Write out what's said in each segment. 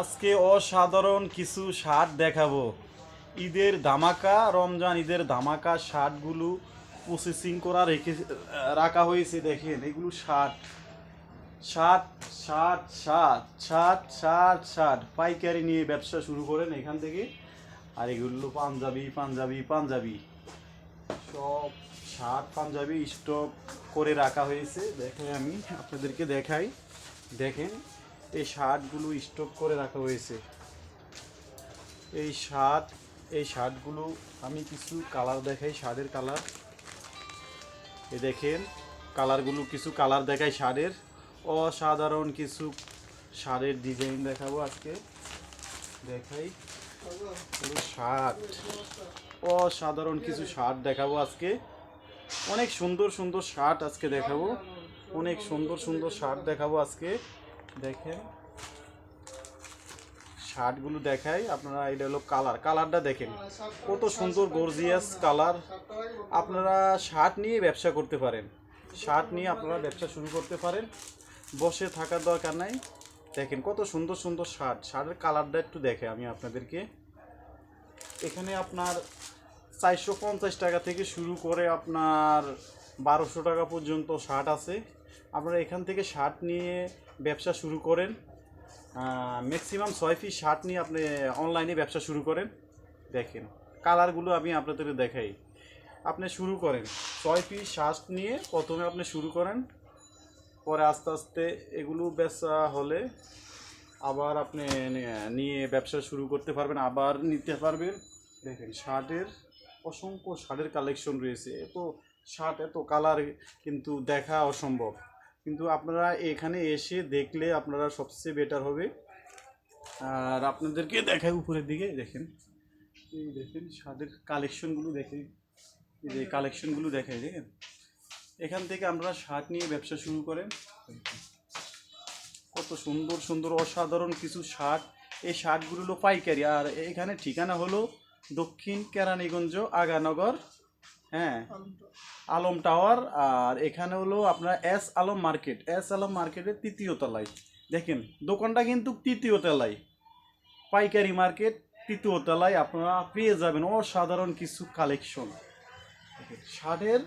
আজকে অসাধারণ কিছু শার্ট দেখাবো। ঈদের ধামাকা, রমজান ঈদের ধামাকা শার্টগুলো প্রসেসিং করা রেখে, রাখা হয়েছে দেখেন, এগুলো shirt. Shirt shirt shirt shirt shirt shirt. পাইকারি নিয়ে ব্যবসা শুরু করেন এখান থেকে। আর এগুলো পাঞ্জাবি পাঞ্জাবি পাঞ্জাবি। সব শার্ট, পাঞ্জাবি স্টক করে রাখা হয়েছে। দেখে আমি আপনাদেরকে দেখাই। দেখেন। এই শার্টগুলো স্টক করে রাখা হয়েছে। এই শার্ট, এই শার্টগুলো আমি কিছু কালার দেখাই, শার্টের কালার এ দেখেন কালারগুলো কিছু কালার দেখাই শার্টের। অসাধারণ কিছু শার্টের ডিজাইন দেখাবো আজকে। দেখাই। শার্ট, অসাধারণ কিছু শার্ট দেখাবো আজকে। অনেক সুন্দর সুন্দর শার্ট আজকে দেখাবো। অনেক সুন্দর সুন্দর শার্ট দেখাবো আজকে। দেখেন। শার্টগুলো দেখাই, আপনারা এটা হলো কালার। কালারটা দেখেন, কত সুন্দর গর্জিয়াস কালার। আপনারা শার্ট নিয়ে ব্যবসা করতে পারেন। শার্ট নিয়ে আপনারা ব্যবসা শুরু করতে পারেন। বসে থাকার দরকার নাই। দেখেন, কত সুন্দর সুন্দর শার্ট। শার্টের কালারটা একটু দেখে আমি আপনাদেরকে। এখানে আপনার চারশো পঞ্চাশ টাকা থেকে শুরু করে আপনার বারোশো টাকা পর্যন্ত শার্ট আছে। আপনারা এখান থেকে শার্ট নিয়ে ব্যবসা শুরু করেন ম্যাক্সিমাম ছয় পিস শার্ট নিয়ে আপনি অনলাইনে ব্যবসা শুরু করেন। দেখেন কালারগুলো আমি আপনাদের দেখাই। আপনি শুরু করেন, ছয় পিস শার্ট নিয়ে প্রথমে আপনি শুরু করেন, পরে আস্তে আস্তে এগুলো ব্যবসা হলে আবার আপনি নিয়ে ব্যবসা শুরু করতে পারবেন, আবার নিতে পারবেন। দেখেন, শার্টের অসংখ্য শার্টের কালেকশন রয়েছে। এত শার্ট, এত কালার কিন্তু দেখা অসম্ভব। কিন্তু আপনারা এখানে এসে দেখলে আপনারা সবচেয়ে বেটার হবে। আর আপনাদেরকে দেখাই উপরের দিকে, দেখেন। এই দেখেন শার্টের কালেকশনগুলো দেখে এই যে কালেকশনগুলো দেখায় দেখেন। এখান থেকে আমরা শার্ট নিয়ে ব্যবসা শুরু করেন। কত সুন্দর সুন্দর, অসাধারণ কিছু শার্ট। এই শার্টগুলো পাইকারি। আর এখানে ঠিকানা হলো দক্ষিণ কেরানীগঞ্জ, আগানগর। হ্যাঁ। আলম টাওয়ার আর এখানে হলো আপনার S Alam market S Alam মার্কেটের তৃতীয় তলায়। দেখেন দোকানটা কিন্তু তৃতীয় তলায়। পাইকারি মার্কেট তৃতীয় তলায় আপনারা পেয়ে যাবেন অসাধারণ কিছু কালেকশন শার্টের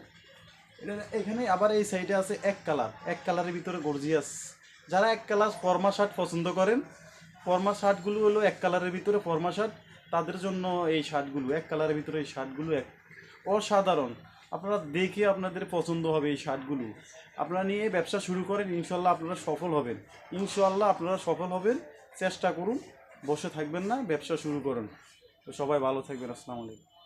এখানে আবার এই সাইডে আছে এক কালার এক কালারের ভিতরে গর্জিয়াস যারা এক কালার ফর্মা শার্ট পছন্দ করেন ফর্মা শার্টগুলো হলো এক কালারের ভিতরে ফর্মা শার্ট তাদের জন্য এই শার্টগুলো এক কালারের ভিতরে এই শার্টগুলো এক অসাধারণ। আপনারা দেখে আপনাদের পছন্দ হবে এই শার্টগুলো। আপনারা নিয়ে ব্যবসা শুরু করেন ইনশাল্লাহ আপনারা সফল হবেন। ইনশাল্লাহ আপনারা সফল হবেন। চেষ্টা করুন, বসে থাকবেন না, ব্যবসা শুরু করুন। তো সবাই ভালো থাকবেন, আসসালামু আলাইকুম।